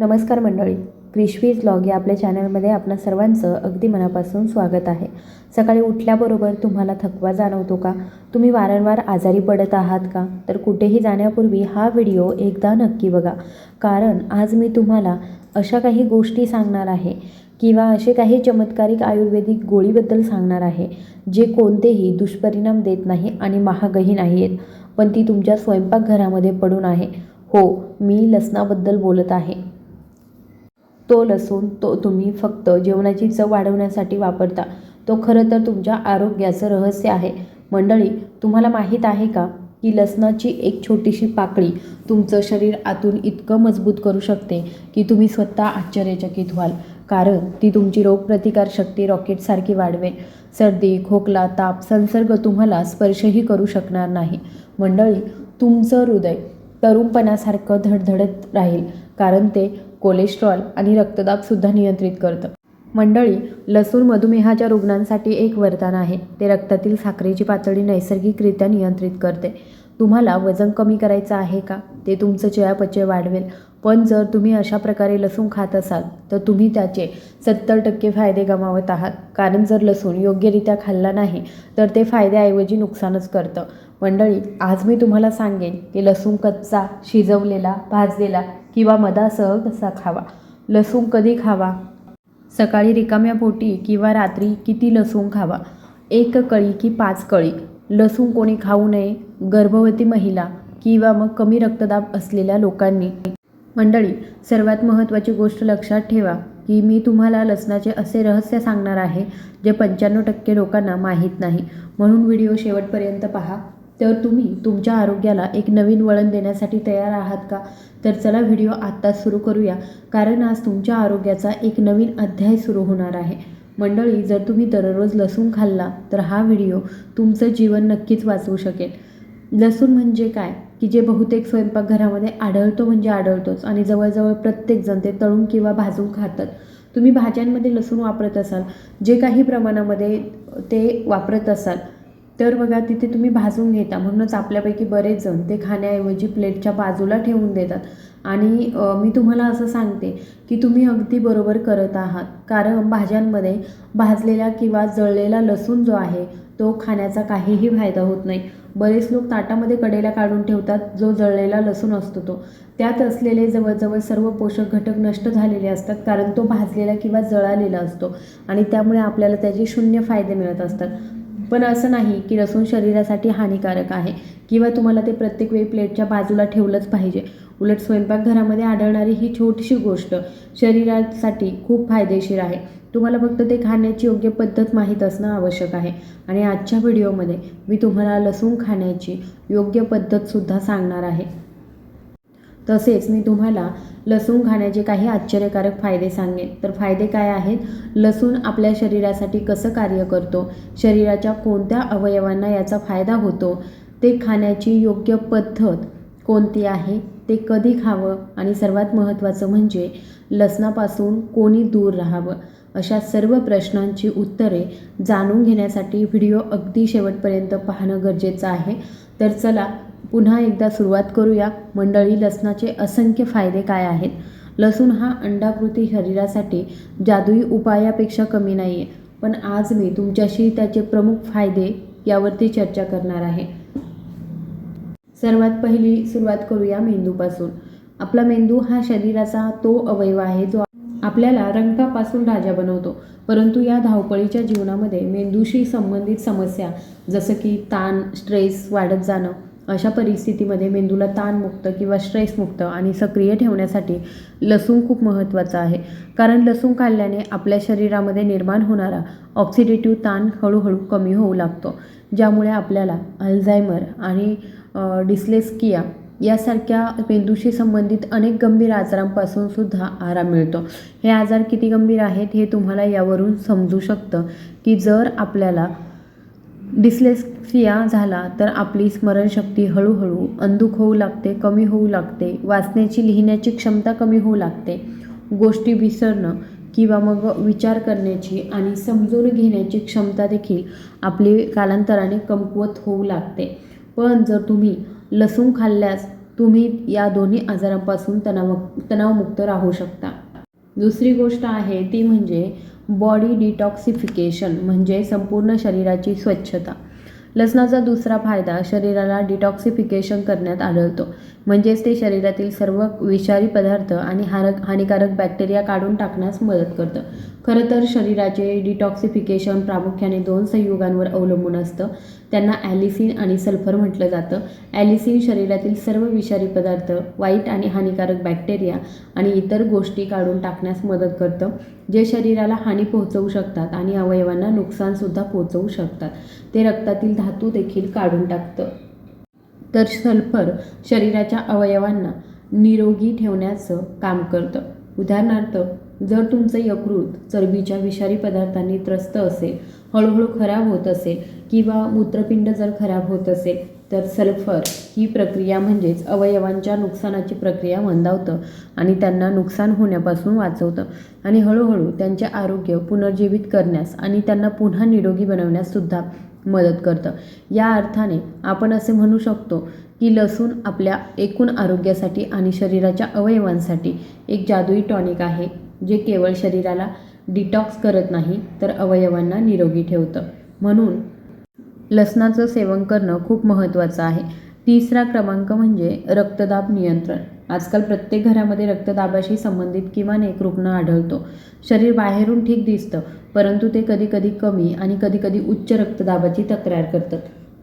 नमस्कार मंडळी क्रिशवीज ब्लॉग या आपल्या चॅनलमध्ये आपल्या सर्वांचं अगदी मनापासून स्वागत आहे. सकाळी उठल्याबरोबर तुम्हाला थकवा जाणवतो का? तुम्ही वारंवार आजारी पडत आहात का? तर कुठेही जाण्यापूर्वी हा व्हिडिओ एकदा नक्की बघा. कारण आज मी तुम्हाला अशा काही गोष्टी सांगणार आहे किंवा असे काही चमत्कारिक आयुर्वेदिक गोळीबद्दल सांगणार आहे जे कोणतेही दुष्परिणाम देत नाही आणि महागही नाही आहेत पण ती तुमच्या स्वयंपाकघरामध्ये पडून आहे. हो मी लसणाबद्दल बोलत आहे. तो लसूण तो तुम्ही फक्त जेवणाची चव वाढवण्यासाठी वापरता. तो खरं तर तुमच्या आरोग्याचं रहस्य आहे. मंडळी तुम्हाला माहीत आहे का की लसणाची एक छोटीशी पाकळी तुमचं शरीर आतून इतकं मजबूत करू शकते की तुम्ही स्वतः आश्चर्यचकित व्हाल? कारण ती तुमची रोगप्रतिकारशक्ती रॉकेटसारखी वाढवेल. सर्दी खोकला ताप संसर्ग तुम्हाला स्पर्शही करू शकणार नाही. मंडळी तुमचं हृदय तरुणपणासारखं धडधडत राहील. कारण ते कोलेस्ट्रॉल आणि रक्तदाबसुद्धा नियंत्रित करतं. मंडळी लसूण मधुमेहाच्या रुग्णांसाठी एक वरदान आहे. ते रक्तातील साखरेची पातळी नैसर्गिकरित्या नियंत्रित करते. तुम्हाला वजन कमी करायचं आहे का? ते तुमचं चयापचय वाढवेल. पण जर तुम्ही अशा प्रकारे लसूण खात असाल तर तुम्ही त्याचे सत्तर टक्के फायदे गमावत आहात. कारण जर लसूण योग्यरित्या खाल्ला नाही तर ते फायद्याऐवजी नुकसानच करतं. मंडळी आज मी तुम्हाला सांगेन की लसूण कच्चा शिजवलेला भाजलेला किंवा मधासह कसा खावा. लसूण कधी खावा? सकाळी रिकाम्या पोटी किंवा रात्री किती लसूण खावा? एक कळी की पाच कळी? लसूण कोणी खाऊ नये गर्भवती महिला किंवा मग कमी रक्तदाब असलेल्या लोकांनी. मंडळी सर्वात महत्त्वाची गोष्ट लक्षात ठेवा की मी तुम्हाला लसणाचे असे रहस्य सांगणार आहे जे पंच्याण्णव टक्के लोकांना माहीत नाही. म्हणून व्हिडिओ शेवटपर्यंत पहा. तर तुम्ही तुमच्या आरोग्याला एक नवीन वळण देण्यासाठी तयार आहात का? तर चला व्हिडिओ आत्ताच सुरू करूया. कारण आज तुमच्या आरोग्याचा एक नवीन अध्याय सुरू होणार आहे. मंडळी जर तुम्ही दररोज लसूण खाल्ला तर हा व्हिडिओ तुमचं जीवन नक्कीच वाचवू शकेल. लसूण म्हणजे काय? की जे बहुतेक स्वयंपाकघरामध्ये आढळतो म्हणजे आढळतोच आणि जवळजवळ प्रत्येकजण ते तळून किंवा भाजून खातात. तुम्ही भाज्यांमध्ये लसूण वापरत असाल जे काही प्रमाणामध्ये ते वापरत असाल तर बघा तिथे तुम्ही भाजून घेता. म्हणूनच आपल्यापैकी बरेच जण ते खाण्याऐवजी प्लेटच्या बाजूला ठेवून देतात. आणि मी तुम्हाला असं सांगते की तुम्ही अगदी बरोबर करत आहात. कारण भाज्यांमध्ये भाजलेला किंवा जळलेला लसूण जो आहे तो खाण्याचा काहीही फायदा होत नाही. बरेच लोक ताटामध्ये कडेला काढून ठेवतात जो जळलेला लसूण असतो तो. त्यात असलेले जवळजवळ सर्व पोषक घटक नष्ट झालेले असतात कारण तो भाजलेला किंवा जळालेला असतो. आणि त्यामुळे आपल्याला त्याचे शून्य फायदे मिळत असतात. पण असं नाही की लसूण शरीरासाठी हानिकारक आहे किंवा तुम्हाला ते प्रत्येक वेळी प्लेटच्या बाजूला ठेवलंच पाहिजे. उलट स्वयंपाकघरामध्ये आढळणारी ही छोटीशी गोष्ट शरीरासाठी खूप फायदेशीर आहे. तुम्हाला फक्त ते खाण्याची योग्य पद्धत माहीत असणं आवश्यक आहे. आणि आजच्या व्हिडिओमध्ये मी तुम्हाला लसूण खाण्याची योग्य पद्धतसुद्धा सांगणार आहे. तसेच मी तुम्हाला लसूण खाण्याचे काही आश्चर्यकारक फायदे सांगेन. तर फायदे काय आहेत? लसूण आपल्या शरीरासाठी कसं कार्य करतो? शरीराच्या कोणत्या अवयवांना याचा फायदा होतो? ते खाण्याची योग्य पद्धत कोणती आहे? ते कधी खावं? आणि सर्वात महत्त्वाचं म्हणजे लसणापासून कोणी दूर राहावं? अशा सर्व प्रश्नांची उत्तरे जाणून घेण्यासाठी व्हिडिओ अगदी शेवटपर्यंत पाहणं गरजेचं आहे. तर चला पुन्हा एकदा सुरुवात करूया. मंडळी लसणाचे असंख्य फायदे काय आहेत? लसूण हा अंडाकृती शरीरासाठी जादुई उपायापेक्षा कमी नाही आहे पण आज मी तुमच्याशी त्याचे प्रमुख फायदे यावरती चर्चा करणार आहे. सर्वात पहिली सुरुवात करूया मेंदूपासून. आपला मेंदू हा शरीराचा तो अवयव आहे जो आपल्याला रंगापासून राजा बनवतो. परंतु या धावपळीच्या जीवनामध्ये मेंदूशी संबंधित समस्या जसं की ताण स्ट्रेस वाढत जाणं अशा परिस्थितीमध्ये मेंदूला ताणमुक्त किंवा स्ट्रेसमुक्त आणि सक्रिय ठेवण्यासाठी लसूण खूप महत्त्वाचं आहे. कारण लसूण खाल्ल्याने आपल्या शरीरामध्ये निर्माण होणारा ऑक्सिडेटिव्ह ताण हळूहळू कमी होऊ लागतो ज्यामुळे आपल्याला अल्झायमर आणि डिस्लेस्किया यासारख्या मेंदूशी संबंधित अनेक गंभीर आजारांपासून सुद्धा आराम मिळतो. हे आजार किती गंभीर आहेत हे तुम्हाला यावरून समजू शकतं की जर आपल्याला डिस्लेक्सिया झाला तर आपली स्मरणशक्ती हळूहळू अंधुक होऊ लागते कमी होऊ लागते वाचण्याची लिहिण्याची क्षमता कमी होऊ लागते. गोष्टी विसरणं किंवा मग विचार करण्याची आणि समजून घेण्याची क्षमता देखील आपली कालांतराने कमकुवत होऊ लागते. पण जर तुम्ही लसूण खाल्ल्यास तुम्ही या दोन्ही आजारांपासून तणाव तणावमुक्त राहू शकता. दुसरी गोष्ट आहे ती म्हणजे बॉडी डिटॉक्सिफिकेशन म्हणजे संपूर्ण शरीराची स्वच्छता. लसणाचा दुसरा फायदा शरीराला डिटॉक्सिफिकेशन करण्यात आढळतो. म्हणजेच ते शरीरातील सर्व विषारी पदार्थ आणि हारक हानिकारक बॅक्टेरिया काढून टाकण्यास मदत करतं. खरं तर शरीराचे डिटॉक्सिफिकेशन प्रामुख्याने दोन संयुगांवर अवलंबून असतं. त्यांना ॲलिसिन आणि सल्फर म्हटलं जातं. ॲलिसिन शरीरातील सर्व विषारी पदार्थ वाईट आणि हानिकारक बॅक्टेरिया आणि इतर गोष्टी काढून टाकण्यास मदत करतं जे शरीराला हानी पोहोचवू शकतात आणि अवयवांना नुकसानसुद्धा पोहोचवू शकतात. ते रक्तातील धातू देखील काढून टाकतं. तर सल्फर शरीराच्या अवयवांना निरोगी ठेवण्याचं काम करतं. उदाहरणार्थ जर तुमचं यकृत चरबीच्या विषारी पदार्थांनी त्रस्त असेल हळूहळू खराब होत असेल किंवा मूत्रपिंड जर खराब होत असेल तर सल्फर ही प्रक्रिया म्हणजेच अवयवांच्या नुकसानाची प्रक्रिया मंदावतं आणि त्यांना नुकसान होण्यापासून वाचवतं. आणि हळूहळू त्यांचे आरोग्य पुनर्जीवित करण्यास आणि त्यांना पुन्हा निरोगी बनवण्याससुद्धा मदत करतं. या अर्थाने आपण असे म्हणू शकतो की लसूण आपल्या एकूण आरोग्यासाठी आणि शरीराच्या अवयवांसाठी एक जादुई टॉनिक आहे जे केवळ शरीराला डिटॉक्स करत नाही तर अवयवांना निरोगी ठेवतं. म्हणून लसणाचं सेवन करणं खूप महत्त्वाचं आहे. तिसरा क्रमांक म्हणजे रक्तदाब नियंत्रण. आजकाल प्रत्येक घरामध्ये रक्तदाबाशी संबंधित किमान एक रुग्ण आढळतो. शरीर बाहेरून ठीक दिसतं परंतु ते कधीकधी कमी आणि कधीकधी उच्च रक्तदाबाची तक्रार करतात.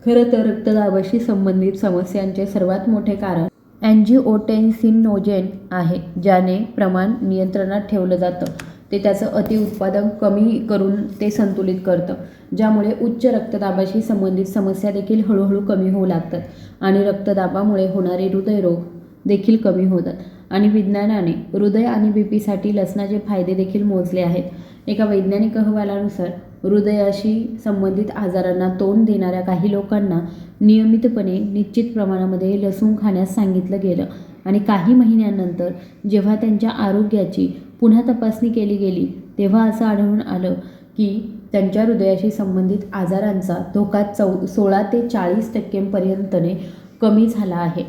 खरं तर रक्तदाबाशी संबंधित समस्यांचे सर्वात मोठे कारण अँजिओटेन्सिनोजेन आहे ज्याने प्रमाण नियंत्रणात ठेवलं जातं. ते त्याचं अतिउत्पादन कमी करून ते संतुलित करतं. ज्यामुळे उच्च रक्तदाबाशी संबंधित समस्या देखील हळूहळू कमी होऊ लागतात आणि रक्तदाबामुळे होणारे हृदयरोग देखील कमी होतात. आणि विज्ञानाने हृदय आणि बी पीसाठी लसणाचे फायदे देखील मोजले आहेत. एका वैज्ञानिक अहवालानुसार हृदयाशी संबंधित आजारांना तोंड देणाऱ्या काही लोकांना नियमितपणे निश्चित प्रमाणामध्ये लसूण खाण्यास सांगितलं गेलं. आणि काही महिन्यानंतर जेव्हा त्यांच्या आरोग्याची पुन्हा तपासणी केली गेली तेव्हा असं आढळून आलं की त्यांच्या हृदयाशी संबंधित आजारांचा धोका चौ सोळा ते चाळीस टक्केपर्यंतने कमी झाला आहे.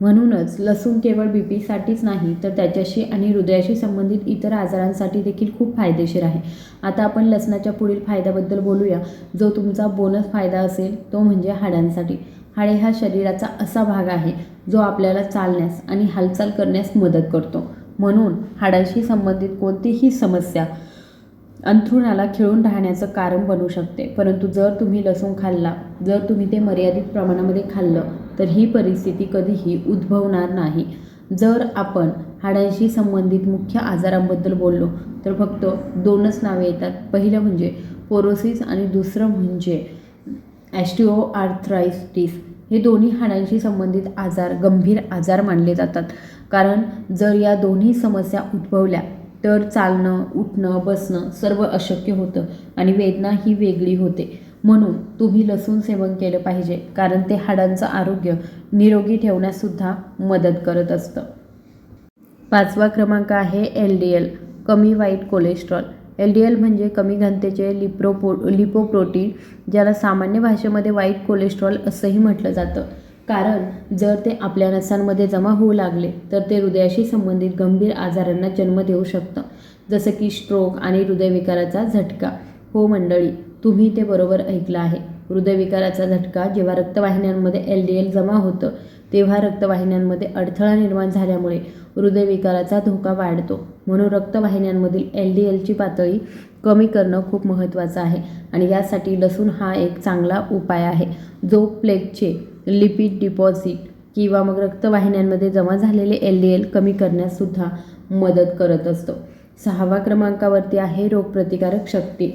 म्हणूनच लसूण केवळ बी पीसाठीच नाही तर त्याच्याशी आणि हृदयाशी संबंधित इतर आजारांसाठी देखील खूप फायदेशीर आहे. आता आपण लसणाच्या पुढील फायद्याबद्दल बोलूया. जो तुमचा बोनस फायदा असेल तो म्हणजे हाडांसाठी. हाडे हा शरीराचा असा भाग आहे जो आपल्याला चालण्यास आणि हालचाल करण्यास मदत करतो. म्हणून हाडांशी संबंधित कोणतीही समस्या अंथरुणाला खिळून राहण्याचं कारण बनू शकते. परंतु जर तुम्ही लसूण खाल्ला जर तुम्ही ते मर्यादित प्रमाणामध्ये खाल्लं तर ही परिस्थिती कधीही उद्भवणार नाही. जर आपण हाडांशी संबंधित मुख्य आजारांबद्दल बोललो तर फक्त दोनच नावे येतात. पहिलं म्हणजे पोरोसिस आणि दुसरं म्हणजे ॲस्टिओ आर्थरायटिस हे दोन्ही हाडांशी संबंधित आजार गंभीर आजार मानले जातात. कारण जर या दोन्ही समस्या उद्भवल्या तर चालणं उठणं बसणं सर्व अशक्य होतं आणि वेदना ही वेगळी होते. म्हणून तुम्ही लसूण सेवन केलं पाहिजे कारण ते हाडांचं आरोग्य निरोगी ठेवण्याससुद्धा मदत करत असतं. पाचवा क्रमांक आहे एल डी एल कमी वाईट कोलेस्ट्रॉल. एल डी एल म्हणजे कमी घनतेचे लिप्रोपो लिपोप्रोटीन ज्याला सामान्य भाषेमध्ये वाईट कोलेस्ट्रॉल असंही म्हटलं जातं. कारण जर ते आपल्या नसांमध्ये जमा होऊ लागले तर ते हृदयाशी संबंधित गंभीर आजारांना जन्म देऊ शकतं. जसं की स्ट्रोक आणि हृदयविकाराचा झटका. हो मंडळी तुम्ही ते बरोबर ऐकलं आहे. हृदयविकाराचा झटका जेव्हा रक्तवाहिन्यांमध्ये एल डी एल जमा होतं तेव्हा रक्तवाहिन्यांमध्ये अडथळा निर्माण झाल्यामुळे हृदयविकाराचा धोका वाढतो. म्हणून रक्तवाहिन्यांमधील एल डी एलची पातळी कमी करणं खूप महत्त्वाचं आहे आणि यासाठी लसूण हा एक चांगला उपाय आहे. जो प्लेगचे लिपिड डिपॉझिट किंवा मग रक्तवाहिन्यांमध्ये जमा झालेले एल डी एल कमी करण्याससुद्धा मदत करत असतो. सहावा क्रमांकावरती आहे रोगप्रतिकारक शक्ती.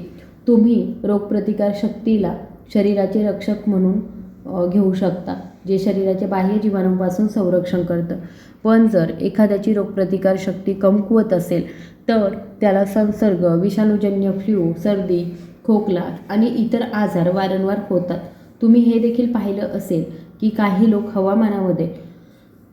तुम्ही रोगप्रतिकार शक्तीला शरीराचे रक्षक म्हणून घेऊ शकता जे शरीराच्या बाह्य जीवाणूंपासून संरक्षण करतं. पण जर एखाद्याची रोगप्रतिकार शक्ती कमकुवत असेल तर त्याला संसर्ग विषाणूजन्य फ्ल्यू सर्दी खोकला आणि इतर आजार वारंवार होतात. तुम्ही हे देखील पाहिलं असेल की काही लोक हवामानामध्ये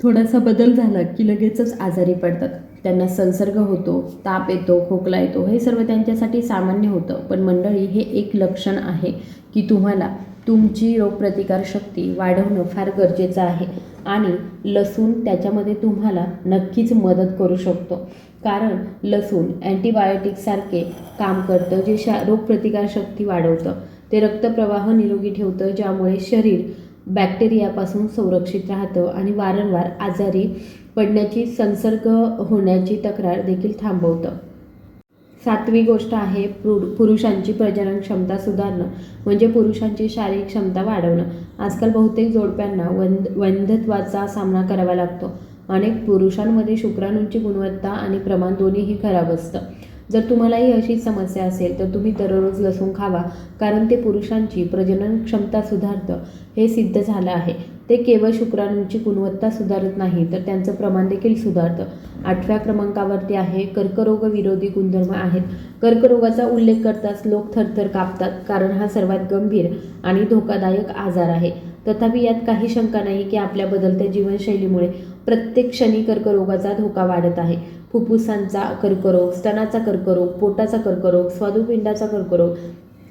थोडासा बदल झाला की लगेचच आजारी पडतात. त्यांना संसर्ग होतो ताप येतो खोकला येतो हे सर्व त्यांच्यासाठी सामान्य होतं. पण मंडळी हे एक लक्षण आहे की तुम्हाला तुमची रोगप्रतिकारशक्ती वाढवणं फार गरजेचं आहे आणि लसूण त्याच्यामध्ये तुम्हाला नक्कीच मदत करू शकतो. कारण लसूण अँटीबायोटिकसारखे काम करतं जे शा रोगप्रतिकारशक्ती वाढवतं. ते रक्तप्रवाह निरोगी ठेवतं ज्यामुळे शरीर बॅक्टेरियापासून संरक्षित राहतं आणि वारंवार आजारी पडण्याची संसर्ग होण्याची तक्रार देखील थांबवतं. सातवी गोष्ट आहे पुरु पुरुषांची प्रजनन क्षमता सुधारणं म्हणजे पुरुषांची शारीरिक क्षमता वाढवणं. आजकाल बहुतेक जोडप्यांना वंद वंध्यत्वाचा सामना करावा लागतो. अनेक पुरुषांमध्ये शुक्राणूंची गुणवत्ता आणि प्रमाण दोन्हीही खराब असतं. जर तुम्हालाही अशीच समस्या असेल तर तुम्ही दररोज लसूण खावा. कारण ते पुरुषांची प्रजनन क्षमता सुधारतं. हे सिद्ध झालं आहे. ते केवळ शुक्राणूंची गुणवत्ता सुधारत नाही तर त्यांचं प्रमाण देखील सुधारतं. आठव्या क्रमांकावरती आहे कर्करोग विरोधी गुणधर्म आहेत. कर्करोगाचा उल्लेख करताच लोक थरथर कापतात कारण हा सर्वात गंभीर आणि धोकादायक आजार आहे. तथापि यात काही शंका नाही की आपल्या बदलत्या जीवनशैलीमुळे प्रत्येक क्षणी कर्करोगाचा धोका वाढत आहे. फुफ्फुसांचा कर्करोग स्तनाचा कर्करोग पोटाचा कर्करोग स्वादुपिंडाचा कर्करोग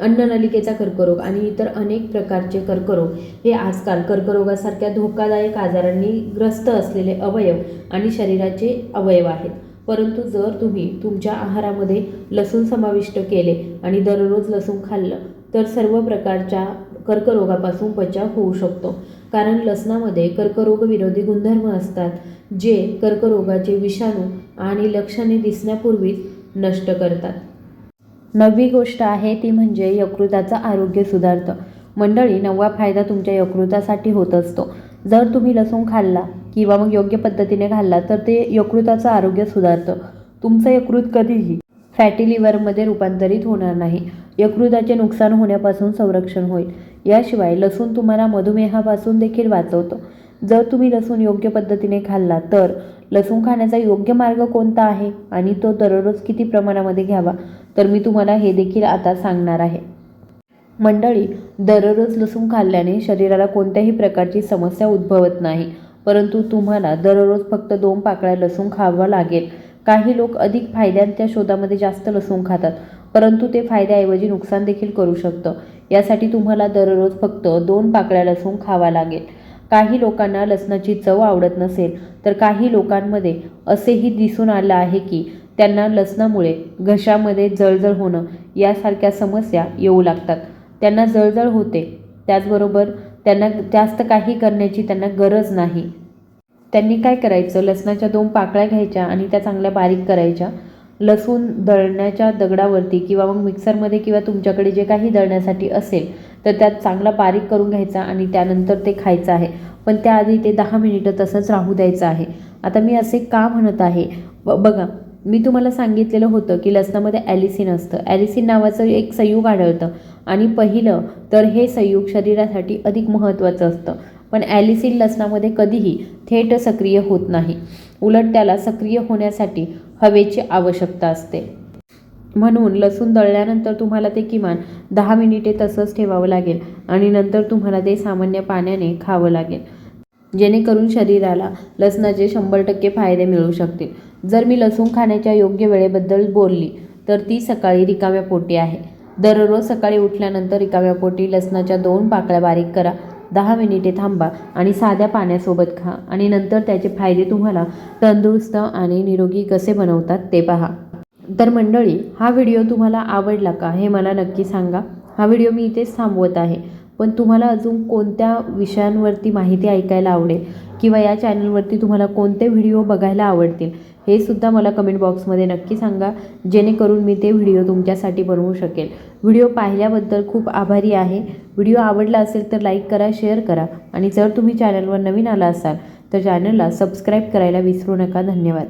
अन्ननलिकेचा कर्करोग आणि इतर अनेक प्रकारचे कर्करोग हे आजकाल कर्करोगासारख्या धोकादायक आजारांनी ग्रस्त असलेले अवयव आणि शरीराचे अवयव आहेत. परंतु जर तुम्ही तुमच्या आहारामध्ये लसूण समाविष्ट केले आणि दररोज लसूण खाल्लं तर सर्व प्रकारच्या कर्करोगापासून बचाव होऊ शकतो. कारण लसणामध्ये कर्करोगविरोधी गुणधर्म असतात जे कर्करोगाचे विषाणू आणि लक्षणे दिसण्यापूर्वीच नष्ट करतात. नववी गोष्ट आहे ती म्हणजे यकृताचं आरोग्य सुधारतं. मंडळी नववा फायदा तुमच्या यकृतासाठी होत असतो. जर तुम्ही लसूण खाल्ला किंवा मग योग्य पद्धतीने खाल्ला तर ते यकृताचं आरोग्य सुधारतं. तुमचं यकृत कधीही फॅटी लिव्हरमध्ये रूपांतरित होणार नाही. यकृताचे नुकसान होण्यापासून संरक्षण होईल. याशिवाय लसूण तुम्हाला मधुमेहापासून देखील वाचवतं. जर तुम्ही लसूण योग्य पद्धतीने खाल्ला तर लसूण खाण्याचा योग्य मार्ग कोणता आहे? आणि तो दररोज किती प्रमाणामध्ये घ्यावा? तर मी तुम्हाला हे देखील आता सांगणार आहे. मंडळी दररोज लसूण खाल्ल्याने शरीराला कोणत्याही प्रकारची समस्या उद्भवत नाही. परंतु तुम्हाला दररोज फक्त दोन पाकळ्या लसूण खावं लागेल. काही लोक अधिक फायद्यांच्या शोधामध्ये जास्त लसूण खातात परंतु ते फायद्याऐवजी नुकसान देखील करू शकतं. यासाठी तुम्हाला दररोज फक्त दोन पाकळ्या लसूण खावा लागेल. काही लोकांना लसणाची चव आवडत नसेल तर काही लोकांमध्ये असेही दिसून आलं आहे की त्यांना लसणामुळे घशामध्ये जळजळ होणं यासारख्या समस्या येऊ लागतात. त्यांना जळजळ होते त्याचबरोबर त्यांना जास्त काही करण्याची त्यांना गरज नाही. त्यांनी काय करायचं? लसणाच्या दोन पाकळ्या घ्यायच्या आणि त्या चांगल्या बारीक करायच्या. लसूण दळण्याच्या दगडावरती किंवा मग मिक्सरमध्ये किंवा तुमच्याकडे जे काही दळण्यासाठी असेल तर त्यात चांगला बारीक करून घ्यायचा आणि त्यानंतर ते खायचं आहे. पण त्याआधी ते दहा मिनिटं तसंच राहू द्यायचं आहे. आता मी असे का म्हणत आहे? ब बघा मी तुम्हाला सांगितलेलं होतं की लसणामध्ये ॲलिसिन असतं. ॲलिसिन नावाचं एक संयुग आढळतं. आणि पहिलं तर हे संयुग शरीरासाठी अधिक महत्त्वाचं असतं. पण ॲलिसिन लसणामध्ये कधीही थेट सक्रिय होत नाही. उलट त्याला सक्रिय होण्यासाठी हवेची आवश्यकता असते. म्हणून लसूण दळल्यानंतर तुम्हाला ते किमान दहा मिनिटे तसंच ठेवावं लागेल आणि नंतर तुम्हाला ते सामान्य पाण्याने खावं लागेल. जेणेकरून शरीराला लसणाचे शंभर टक्के फायदे मिळू शकतील. जर मी लसूण खाण्याच्या योग्य वेळेबद्दल बोलली तर ती सकाळी रिकाम्या पोटी आहे. दररोज सकाळी उठल्यानंतर रिकाम्या पोटी लसणाच्या दोन पाकळ्या बारीक करा. दहा मिनिटे थांबा आणि साध्या पाण्यासोबत खा आणि नंतर त्याचे फायदे तुम्हाला तंदुरुस्त आणि निरोगी कसे बनवतात ते पहा. तर मंडळी हा व्हिडिओ तुम्हाला आवडला का हे मला नक्की सांगा. हा व्हिडिओ मी इथेच थांबवत आहे. पण तुम्हाला अजून कोणत्या विषयांवरती माहिती ऐकायला आवडेल किंवा या चॅनलवरती तुम्हाला कोणते व्हिडिओ बघायला आवडतील हे सुद्धा मला कमेंट बॉक्समध्ये नक्की सांगा. जेणेकरून मी ते व्हिडिओ तुमच्यासाठी बनवू शकेल. व्हिडिओ पाहिल्याबद्दल खूप आभारी आहे. व्हिडिओ आवडला असेल तर लाईक करा शेअर करा आणि जर तुम्ही चॅनलवर नवीन आला असाल तर चॅनलला सबस्क्राईब करायला विसरू नका. धन्यवाद.